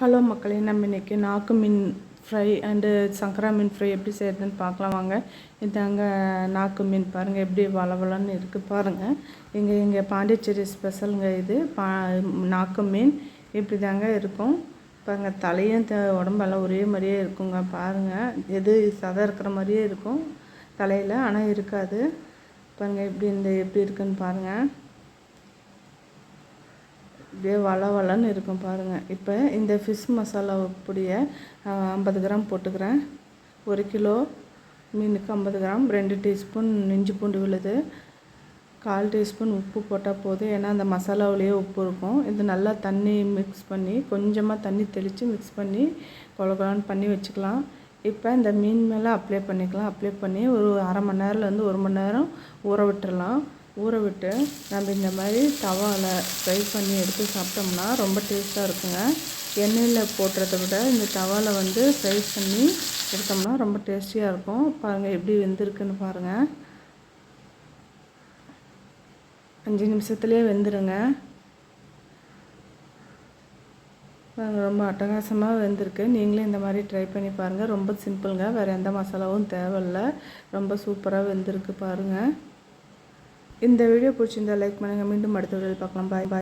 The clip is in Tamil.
ஹலோ மக்களே நம்ம இன்றைக்கி நாக்கு மீன் ஃப்ரை அண்டு சங்கரா மீன் ஃப்ரை எப்படி செய்கிறதுன்னு பார்க்கலாம் வாங்க. இதாங்க நாக்கு மீன் பாருங்கள் எப்படி வளவளன்னு இருக்குது பாருங்கள் இங்கே இங்கே பாண்டிச்சேரி ஸ்பெஷலுங்க இது. பா நாக்கு மீன் இப்படி தாங்க இருக்கும். பாருங்கள் தலையும் த உடம்பெல்லாம் ஒரே மாதிரியே இருக்குங்க பாருங்கள் எது சதை இருக்கிற மாதிரியே இருக்கும் தலையில் ஆனால் இருக்காது. பாருங்கள் எப்படி இந்த எப்படி இருக்குன்னு பாருங்கள் இப்படியே வள வளன்னு இருக்கும் பாருங்கள் இப்போ இந்த ஃபிஷ் மசாலா பொடியை ஐம்பது கிராம் போட்டுக்கிறேன். ஒரு கிலோ மீனுக்கு ஐம்பது கிராம் ரெண்டு டீஸ்பூன் இஞ்சி பூண்டு விழுது. கால் டீஸ்பூன் உப்பு போட்டால் போதும். ஏன்னா அந்த மசாலாவிலேயே உப்பு இருக்கும். இது நல்லா தண்ணி மிக்ஸ் பண்ணி கொஞ்சமாக தண்ணி தெளித்து மிக்ஸ் பண்ணி குழகுலான்னு பண்ணி வச்சுக்கலாம். இப்போ இந்த மீன் மேலே அப்ளை பண்ணிக்கலாம். அப்ளை பண்ணி ஒரு அரை மணி நேரம்லேருந்து ஒரு மணி நேரம் ஊற விட்டுடலாம் ஊற விட்டு நம்ம இந்த மாதிரி தவாவில் ஃப்ரை பண்ணி எடுத்து சாப்பிட்டோம்னா ரொம்ப டேஸ்ட்டாக இருக்குங்க. எண்ணெயில் போடுறத விட இந்த தவாவில் வந்து ஃப்ரை பண்ணி எடுத்தோம்னா ரொம்ப டேஸ்டியாக இருக்கும். பாருங்கள் எப்படி வெந்திருக்குன்னு பாருங்கள் அஞ்சு நிமிஷத்துலேயே வெந்துருங்க. ரொம்ப அட்டகாசமாக வெந்திருக்கு. நீங்களே இந்த மாதிரி ட்ரை பண்ணி பாருங்கள் ரொம்ப சிம்பிளுங்க வேறு எந்த மசாலாவும் தேவையில்லை. ரொம்ப சூப்பராக வெந்திருக்கு பாருங்கள் இந்த வீடியோ பிடிச்சிருந்தா லைக் பண்ணுங்கள் மீண்டும் அடுத்த வீடியோவில் பார்க்கலாம். பாய் பாய்